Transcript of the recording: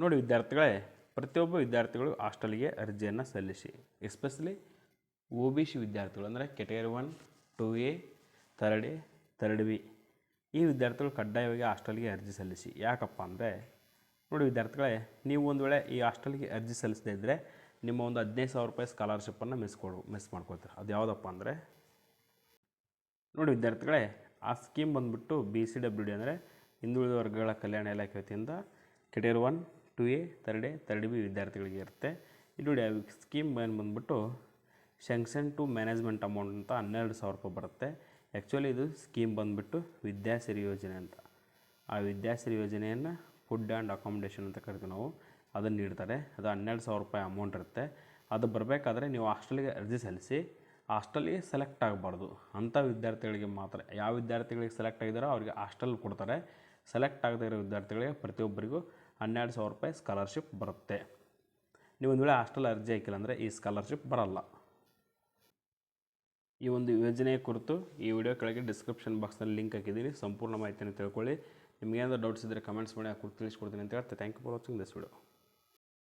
ನೋಡಿ ವಿದ್ಯಾರ್ಥಿಗಳೇ, ಪ್ರತಿಯೊಬ್ಬ ವಿದ್ಯಾರ್ಥಿಗಳು ಹಾಸ್ಟೆಲ್ಗೆ ಅರ್ಜಿಯನ್ನು ಸಲ್ಲಿಸಿ. ಎಸ್ಪೆಷಲಿ ಒ ಬಿ ಸಿ ವಿದ್ಯಾರ್ಥಿಗಳು ಅಂದರೆ category one, two A, third A, third B. ಈ ವಿದ್ಯಾರ್ಥಿಗಳು ಕಡ್ಡಾಯವಾಗಿ ಹಾಸ್ಟೆಲ್ಗೆ ಅರ್ಜಿ ಸಲ್ಲಿಸಿ. ಯಾಕಪ್ಪ ಅಂದರೆ, ನೋಡಿ ವಿದ್ಯಾರ್ಥಿಗಳೇ, ನೀವು ಒಂದು ವೇಳೆ ಈ ಹಾಸ್ಟೆಲ್ಗೆ ಅರ್ಜಿ ಸಲ್ಲಿಸದೇ ಇದ್ದರೆ ನಿಮ್ಮ ಒಂದು ಹದಿನೈದು ಸಾವಿರ ರೂಪಾಯಿ ಸ್ಕಾಲರ್ಶಿಪ್ಪನ್ನು ಮಿಸ್ ಕೊಡು ಮಿಸ್ ಮಾಡ್ಕೊಳ್ತೀರ. ಅದು ಯಾವುದಪ್ಪ ಅಂದರೆ, ನೋಡಿ ವಿದ್ಯಾರ್ಥಿಗಳೇ, ಆ ಸ್ಕೀಮ್ ಬಂದುಬಿಟ್ಟು ಬಿ ಸಿ ಡಬ್ಲ್ಯೂ ಡಿ ಅಂದರೆ ಹಿಂದುಳಿದ ವರ್ಗಗಳ ಕಲ್ಯಾಣ ಇಲಾಖೆ ವತಿಯಿಂದ category one two A third A third B ವಿದ್ಯಾರ್ಥಿಗಳಿಗೆ ಇರುತ್ತೆ. ಇಲ್ಲಿ ನೋಡಿ ಸ್ಕೀಮ್ ಏನು ಬಂದುಬಿಟ್ಟು ಶಂಕ್ಷನ್ ಟು ಮ್ಯಾನೇಜ್ಮೆಂಟ್ ಅಮೌಂಟ್ ಅಂತ ಹನ್ನೆರಡು ಸಾವಿರ ರೂಪಾಯಿ ಬರುತ್ತೆ. ಆ್ಯಕ್ಚುಲಿ ಇದು ಸ್ಕೀಮ್ ಬಂದುಬಿಟ್ಟು ವಿದ್ಯಾಸಿರಿ ಯೋಜನೆ ಅಂತ. ಆ ವಿದ್ಯಾಸಿರಿ ಯೋಜನೆಯನ್ನು ಫುಡ್ ಆ್ಯಂಡ್ ಅಕಾಮಿಡೇಷನ್ ಅಂತ ಕರಿತೀವಿ ನಾವು. ಅದನ್ನು ನೀಡ್ತಾರೆ. ಅದು ಹನ್ನೆರಡು ಸಾವಿರ ರೂಪಾಯಿ ಅಮೌಂಟ್ ಇರುತ್ತೆ. ಅದು ಬರಬೇಕಾದ್ರೆ ನೀವು ಹಾಸ್ಟೆಲ್ಗೆ ಅರ್ಜಿ ಸಲ್ಲಿಸಿ, ಹಾಸ್ಟೆಲ್ಗೆ ಸೆಲೆಕ್ಟ್ ಆಗಬಾರ್ದು. ಅಂಥ ವಿದ್ಯಾರ್ಥಿಗಳಿಗೆ ಮಾತ್ರ, ಯಾವ ವಿದ್ಯಾರ್ಥಿಗಳಿಗೆ ಸೆಲೆಕ್ಟ್ ಆಗಿದ್ದಾರೋ ಅವರಿಗೆ ಹಾಸ್ಟೆಲ್ ಕೊಡ್ತಾರೆ. ಸೆಲೆಕ್ಟ್ ಆಗದೇ ಇರೋ ವಿದ್ಯಾರ್ಥಿಗಳಿಗೆ ಪ್ರತಿಯೊಬ್ಬರಿಗೂ ಹನ್ನೆರಡು ಸಾವಿರ ರೂಪಾಯಿ ಸ್ಕಾಲರ್ಶಿಪ್ ಬರುತ್ತೆ. ನೀವು ಒಂದು ವೇಳೆ ಹಾಸ್ಟೆಲ್ ಅರ್ಜಿ ಹಾಕಿಲ್ಲ ಅಂದರೆ ಈ ಸ್ಕಾಲರ್ಶಿಪ್ ಬರಲ್ಲ. ಈ ಒಂದು ಯೋಜನೆಯ ಕುರಿತು ಈ ವಿಡಿಯೋ ಕೆಳಗೆ ಡಿಸ್ಕ್ರಿಪ್ಷನ್ ಬಾಕ್ಸ್ನಲ್ಲಿ ಲಿಂಕ್ ಹಾಕಿದ್ದೀನಿ. ಸಂಪೂರ್ಣ ಮಾಹಿತಿಯನ್ನು ತಿಳ್ಕೊಳ್ಳಿ. ನಿಮಗೇನಾದರೂ ಡೌಟ್ಸ್ ಇದ್ದರೆ ಕಮೆಂಟ್ಸ್ ಮಾಡಿ, ಆ ಕುರಿತು ತಿಳಿಸ್ಕೊಡ್ತೀನಿ ಅಂತ ಹೇಳ್ತಾ thank you for watching this video